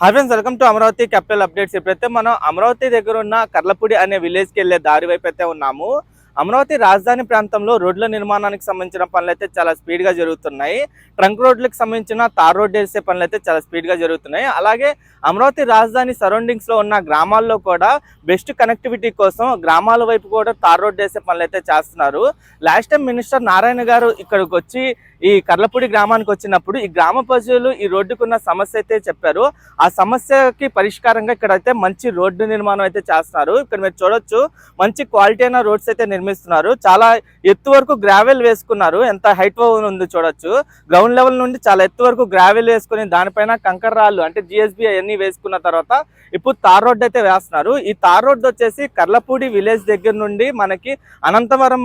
Hi friends welcome to Amaravati capital updates. ఇప్పుడైతే మనం అమరావతి దగ్గర ఉన్న కర్లపూడి అనే విలేజ్కి వెళ్ళే దారి వైపు అయితే ఉన్నాము. అమరావతి రాజధాని ప్రాంతంలో రోడ్ల నిర్మాణానికి సంబంధించిన పనులు అయితే చాలా స్పీడ్గా జరుగుతున్నాయి. ట్రంక్ రోడ్లకు సంబంధించిన తార్ రోడ్ వేసే పనులు అయితే చాలా స్పీడ్గా జరుగుతున్నాయి. అలాగే అమరావతి రాజధాని సరౌండింగ్స్లో ఉన్న గ్రామాల్లో కూడా బెస్ట్ కనెక్టివిటీ కోసం గ్రామాల వైపు కూడా తార్ రోడ్ వేసే పనులు అయితే చేస్తున్నారు. లాస్ట్ టైం మినిస్టర్ నారాయణ గారు ఇక్కడికి వచ్చి ఈ కర్లపూడి గ్రామానికి వచ్చినప్పుడు ఈ గ్రామ ప్రజలు ఈ రోడ్డుకున్న సమస్య అయితే చెప్పారు. ఆ సమస్యకి పరిష్కారంగా ఇక్కడైతే మంచి రోడ్డు నిర్మాణం అయితే చేస్తున్నారు. ఇక్కడ మీరు చూడొచ్చు మంచి క్వాలిటీ అయిన రోడ్స్ అయితే నిర్మిస్తున్నారు. చాలా ఎత్తు వరకు గ్రావెల్ వేసుకున్నారు. ఎంత హైట్ ఉంది చూడొచ్చు. గ్రౌండ్ లెవెల్ నుండి చాలా ఎత్తు వరకు గ్రావెల్ వేసుకుని దానిపైన కంకర రాళ్ళు అంటే జిఎస్బి అవన్నీ వేసుకున్న తర్వాత ఇప్పుడు తార్ రోడ్ అయితే వేస్తున్నారు. ఈ తార్ రోడ్ వచ్చేసి కర్లపూడి విలేజ్ దగ్గర నుండి మనకి అనంతవరం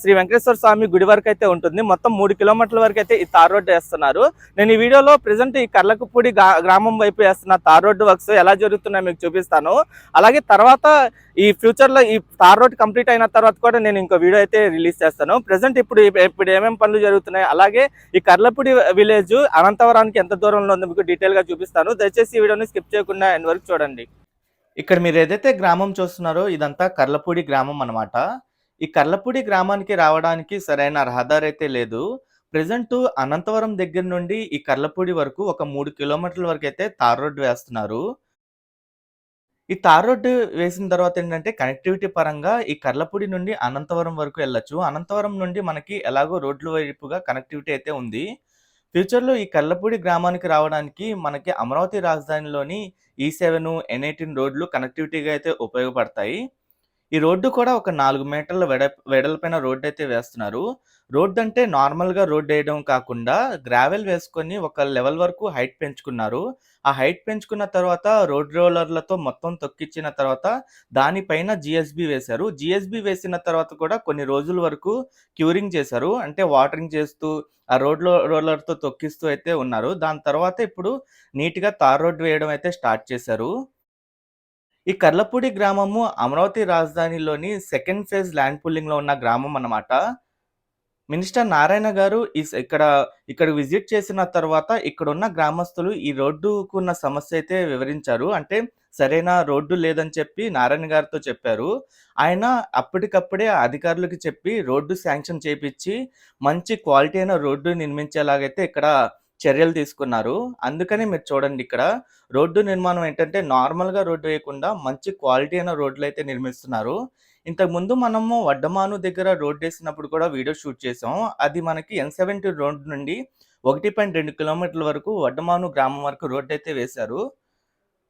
శ్రీ వెంకటేశ్వర స్వామి గుడి వరకు అయితే ఉంటుంది. మొత్తం మూడు కిలోమీటర్ల వరకు అయితే ఈ తార్ రోడ్డు వేస్తున్నారు. నేను ఈ వీడియోలో ప్రెసెంట్ ఈ కర్లకపూడి గ్రామం వైపు వేస్తున్న తార్ రోడ్డు వర్క్స్ ఎలా జరుగుతున్నాయో మీకు చూపిస్తాను. అలాగే తర్వాత ఈ ఫ్యూచర్లో ఈ తార్ రోడ్ కంప్లీట్ అయిన తర్వాత కూడా నేను ఇంకో వీడియో అయితే రిలీజ్ చేస్తాను. ప్రెసెంట్ ఇప్పుడు ఇప్పుడు ఏమేమి పనులు జరుగుతున్నాయి? అలాగే ఈ కర్లపూడి విలేజ్ అనంతవరానికి ఎంత దూరంలో ఉందో మీకు డీటెయిల్గా చూపిస్తాను. దయచేసి ఈ వీడియోని స్కిప్ చేయకుండా ఎండ్ వరకు చూడండి. ఇక్కడ మీరు ఏదైతే గ్రామం చూస్తున్నారో ఇదంతా కర్లపూడి గ్రామం అన్నమాట. ఈ కర్లపూడి గ్రామానికి రావడానికి సరైన రహదారి అయితే లేదు. ప్రజెంట్ అనంతవరం దగ్గర నుండి ఈ కర్లపూడి వరకు ఒక మూడు కిలోమీటర్ల వరకు అయితే తార్ రోడ్డు వేస్తున్నారు. ఈ తార్ రోడ్డు వేసిన తర్వాత ఏంటంటే కనెక్టివిటీ పరంగా ఈ కర్లపూడి నుండి అనంతవరం వరకు వెళ్ళొచ్చు. అనంతవరం నుండి మనకి ఎలాగో రోడ్ల వైపుగా కనెక్టివిటీ అయితే ఉంది. ఫ్యూచర్లో ఈ కర్లపూడి గ్రామానికి రావడానికి మనకి అమరావతి రాజధానిలోని ఈ సెవెన్ ఎన్ ఎయిటీన్ రోడ్లు కనెక్టివిటీగా అయితే ఉపయోగపడతాయి. ఈ రోడ్డు కూడా ఒక నాలుగు మీటర్ల వెడ వెడల్పైన రోడ్డు అయితే వేస్తున్నారు. రోడ్డు అంటే నార్మల్గా రోడ్డు వేయడం కాకుండా గ్రావెల్ వేసుకొని ఒక లెవెల్ వరకు హైట్ పెంచుకున్నారు. ఆ హైట్ పెంచుకున్న తర్వాత రోడ్ రోలర్లతో మొత్తం తొక్కిచ్చిన తర్వాత దానిపైన జిఎస్బి వేశారు. జిఎస్బి వేసిన తర్వాత కూడా కొన్ని రోజుల వరకు క్యూరింగ్ చేశారు. అంటే వాటరింగ్ చేస్తూ ఆ రోడ్ రోలర్తో తొక్కిస్తూ అయితే ఉన్నారు. దాని తర్వాత ఇప్పుడు నీట్గా తార్ రోడ్ వేయడం అయితే స్టార్ట్ చేశారు. ఈ కర్లపూడి గ్రామము అమరావతి రాజధానిలోని సెకండ్ ఫేజ్ ల్యాండ్ పూలింగ్లో ఉన్న గ్రామం అన్నమాట. మినిస్టర్ నారాయణ గారు ఈ ఇక్కడ ఇక్కడ విజిట్ చేసిన తర్వాత ఇక్కడ ఉన్న గ్రామస్తులు ఈ రోడ్డుకు ఉన్న సమస్య అయితే వివరించారు. అంటే సరైన రోడ్డు లేదని చెప్పి నారాయణ గారితో చెప్పారు. ఆయన అప్పటికప్పుడే అధికారులకు చెప్పి రోడ్డు శాంక్షన్ చేపించి మంచి క్వాలిటీ అయిన రోడ్డు నిర్మించేలాగైతే ఇక్కడ చర్యలు తీసుకున్నారు. అందుకని మీరు చూడండి ఇక్కడ రోడ్డు నిర్మాణం ఏంటంటే నార్మల్గా రోడ్డు వేయకుండా మంచి క్వాలిటీ అయిన రోడ్లు అయితే నిర్మిస్తున్నారు. ఇంతకు ముందు మనము వడ్డమాను దగ్గర రోడ్ వేసినప్పుడు కూడా వీడియో షూట్ చేసాం అది మనకి ఎన్ సెవెంటీ రోడ్ నుండి ఒకటి పాయింట్ రెండు కిలోమీటర్ల వరకు వడ్డమాను గ్రామం వరకు రోడ్డు అయితే వేశారు.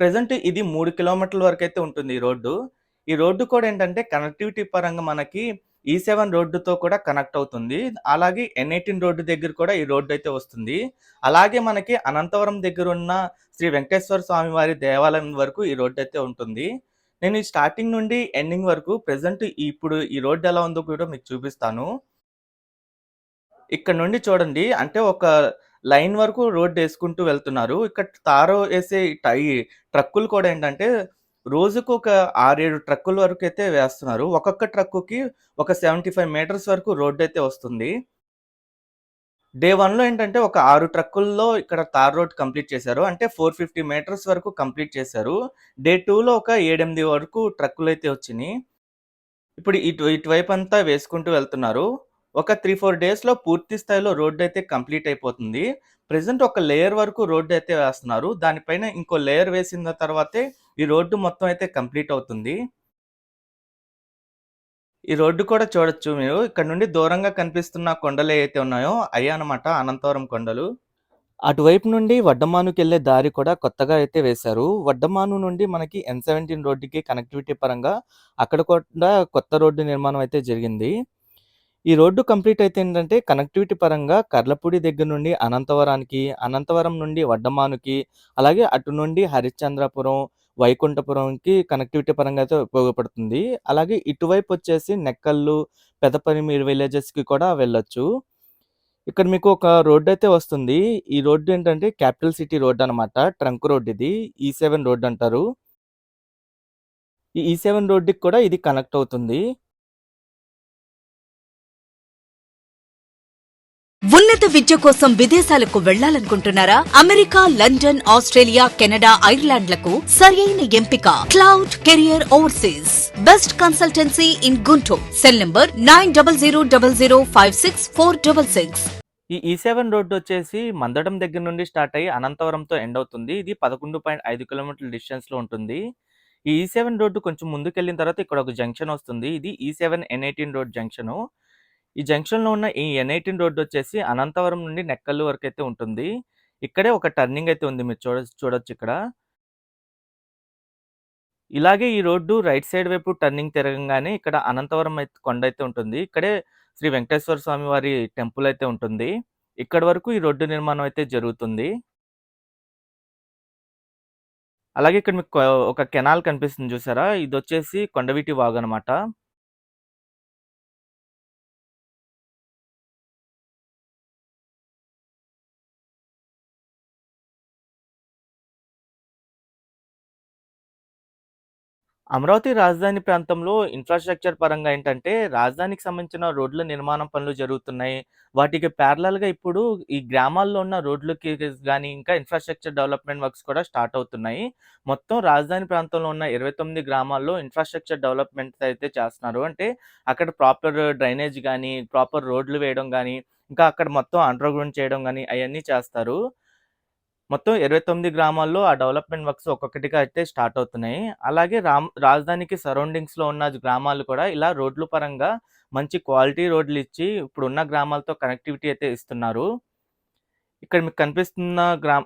ప్రజెంట్ ఇది మూడు కిలోమీటర్ల వరకు అయితే ఉంటుంది ఈ రోడ్డు. ఈ రోడ్డు కూడా ఏంటంటే కనెక్టివిటీ పరంగా మనకి E ఈ సెవెన్ రోడ్డుతో కూడా కనెక్ట్ అవుతుంది. అలాగే ఎన్ ఎయిటీన్ రోడ్డు దగ్గర కూడా ఈ రోడ్డు అయితే వస్తుంది. అలాగే మనకి అనంతవరం దగ్గర ఉన్న శ్రీ వెంకటేశ్వర స్వామి వారి దేవాలయం వరకు ఈ రోడ్డు అయితే ఉంటుంది. నేను ఈ స్టార్టింగ్ నుండి ఎండింగ్ వరకు ప్రజెంట్ ఇప్పుడు ఈ రోడ్డు ఎలా ఉందో కూడా మీకు చూపిస్తాను. ఇక్కడ నుండి చూడండి. అంటే ఒక లైన్ వరకు రోడ్డు వేసుకుంటూ వెళ్తున్నారు. ఇక్కడ తారో వేసే టై ట్రక్కులు కూడా ఏంటంటే రోజుకు ఒక ఆరేడు ట్రక్కుల వరకు అయితే వేస్తున్నారు. ఒక్కొక్క ట్రక్కుకి ఒక సెవెంటీ ఫైవ్ మీటర్స్ వరకు రోడ్డు అయితే వస్తుంది. డే వన్లో ఏంటంటే ఒక ఆరు ట్రక్కుల్లో ఇక్కడ తార్ రోడ్ కంప్లీట్ చేశారు. అంటే ఫోర్ ఫిఫ్టీ మీటర్స్ వరకు కంప్లీట్ చేశారు. డే టూలో ఒక ఏడెనిమిది వరకు ట్రక్కులు అయితే వచ్చినాయి. ఇప్పుడు ఇటు ఇటువైపు అంతా వేసుకుంటూ వెళ్తున్నారు. ఒక త్రీ ఫోర్ డేస్లో పూర్తి స్థాయిలో రోడ్డు అయితే కంప్లీట్ అయిపోతుంది. ప్రజెంట్ ఒక లేయర్ వరకు రోడ్డు అయితే వేస్తున్నారు. దానిపైన ఇంకో లేయర్ వేసిన తర్వాతే ఈ రోడ్డు మొత్తం అయితే కంప్లీట్ అవుతుంది. ఈ రోడ్డు కూడా చూడొచ్చు మీరు. ఇక్కడ నుండి దూరంగా కనిపిస్తున్న కొండలు ఏవైతే ఉన్నాయో అయ్యా అనమాట అనంతవరం కొండలు. అటువైపు నుండి వడ్డమానుకి వెళ్ళే దారి కూడా కొత్తగా అయితే వేశారు. వడ్డమాను నుండి మనకి ఎన్ సెవెంటీన్ రోడ్డుకి కనెక్టివిటీ పరంగా అక్కడ కూడా కొత్త రోడ్డు నిర్మాణం అయితే జరిగింది. ఈ రోడ్డు కంప్లీట్ అయితే ఏంటంటే కనెక్టివిటీ పరంగా కర్లపూడి దగ్గర నుండి అనంతవరానికి అనంతవరం నుండి వడ్డమానుకి అలాగే అటు నుండి హరిశ్చంద్రపురం వైకుంఠపురంకి కనెక్టివిటీ పరంగా అయితే ఉపయోగపడుతుంది. అలాగే ఇటువైపు వచ్చేసి నెక్కల్లు, పెదపరిమీర్ విలేజెస్‌కి కూడా వెళ్ళొచ్చు. ఇక్కడ మీకు ఒక రోడ్డు అయితే వస్తుంది. ఈ రోడ్డు ఏంటంటే క్యాపిటల్ సిటీ రోడ్ అన్నమాట. ట్రంక్ రోడ్ ఇది. ఈ సెవెన్ రోడ్ అంటారు. ఈ e సెవెన్ రోడ్డుకి కూడా ఇది కనెక్ట్ అవుతుంది. ఉన్నత విద్య కోసం విదేశాలకు వెళ్ళాలనుకుంటున్నారా అమెరికా లండన్ ఆస్ట్రేలియా కెనడా ఐర్లాండ్లకు సరియైన ఎంపిక cloud career overseas best consultancy in Guntur cell number nine double zero double zero five six four double six ఈ సెవెన్ రోడ్ వచ్చేసి మందడం దగ్గర నుండి స్టార్ట్ అయ్యి అనంతవరంతో ఎండ్ అవుతుంది. ఇది 11.5 కిలోమీటర్ల డిస్టెన్స్‌లో ఉంటుంది. ఈ సెవెన్ రోడ్డు కొంచెం ముందుకెళ్ళిన తర్వాత ఇక్కడ ఒక జంక్షన్ వస్తుంది. ఇది ఈ7 ఎన్18 రోడ్ జంక్షను. ఈ జంక్షన్‌లో ఉన్న ఈ ఎన్ఐటీన్ రోడ్డు వచ్చేసి అనంతవరం నుండి నెక్కల్లు అయితే ఉంటుంది. ఇక్కడే ఒక టర్నింగ్ అయితే ఉంది. మీరు చూడ చూడొచ్చు ఇక్కడ. ఇలాగే ఈ రోడ్డు రైట్ సైడ్ వైపు టర్నింగ్ తిరగంగానే ఇక్కడ అనంతవరం అయితే కొండ అయితే ఉంటుంది. ఇక్కడే శ్రీ వెంకటేశ్వర స్వామి వారి టెంపుల్ అయితే ఉంటుంది. ఇక్కడి వరకు ఈ రోడ్డు నిర్మాణం అయితే జరుగుతుంది. అలాగే ఇక్కడ మీకు ఒక కెనాల్ కనిపిస్తుంది చూసారా? ఇది వచ్చేసి కొండవీటి వాగు అనమాట అమరావతి రాజధాని ప్రాంతంలో ఇన్‌ఫ్రాస్ట్రక్చర్ పరంగా ఏంటంటే, రాజధానికి సంబంధించిన రోడ్ల నిర్మాణం పనులు జరుగుతున్నాయి. వాటికి ప్యారలల్గా ఇప్పుడు ఈ గ్రామాల్లో ఉన్న రోడ్లకి కానీ ఇంకా ఇన్‌ఫ్రాస్ట్రక్చర్ డెవలప్‌మెంట్ వర్క్స్ కూడా స్టార్ట్ అవుతున్నాయి. మొత్తం రాజధాని ప్రాంతంలో ఉన్న 29 గ్రామాల్లో ఇన్‌ఫ్రాస్ట్రక్చర్ డెవలప్‌మెంట్స్ అయితే చేస్తున్నారు. అంటే అక్కడ ప్రాపర్ డ్రైనేజ్ కానీ ప్రాపర్ రోడ్లు వేయడం కానీ ఇంకా అక్కడ మొత్తం అండర్‌గ్రౌండ్ చేయడం కానీ అవన్నీ చేస్తారు. మొత్తం 29 గ్రామాల్లో ఆ డెవలప్‌మెంట్ వర్క్స్ ఒక్కొక్కటిగా అయితే స్టార్ట్ అవుతున్నాయి. అలాగే రామ్ రాజధానికి సరౌండింగ్స్‌లో ఉన్న గ్రామాలు కూడా ఇలా రోడ్ల పరంగా మంచి క్వాలిటీ రోడ్లు ఇచ్చి ఇప్పుడున్న గ్రామాలతో కనెక్టివిటీ అయితే ఇస్తున్నారు. ఇక్కడ మీకు కనిపిస్తున్న గ్రామ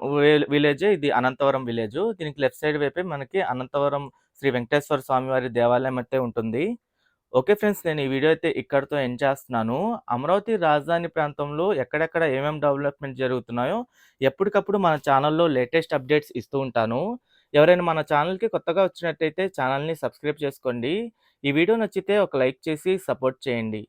విలేజ్ ఇది అనంతవరం విలేజ్ దీనికి లెఫ్ట్ సైడ్ వైపే మనకి అనంతవరం శ్రీ వెంకటేశ్వర స్వామివారి దేవాలయం అయితే ఉంటుంది. ఓకే ఫ్రెండ్స్ నేను ఈ వీడియో అయితే ఇక్కడితో ఎండ్ చేస్తున్నాను. అమరావతి రాజధాని ప్రాంతంలో ఎక్కడెక్కడ ఏమేమి డెవలప్‌మెంట్ జరుగుతున్నాయో ఎప్పటికప్పుడు మన ఛానల్లో లేటెస్ట్ అప్డేట్స్ ఇస్తూ ఉంటాను. ఎవరైనా మన ఛానల్కి కొత్తగా వచ్చినట్టయితే ఛానల్ని సబ్స్క్రైబ్ చేసుకోండి. ఈ వీడియో నచ్చితే ఒక లైక్ చేసి సపోర్ట్ చేయండి.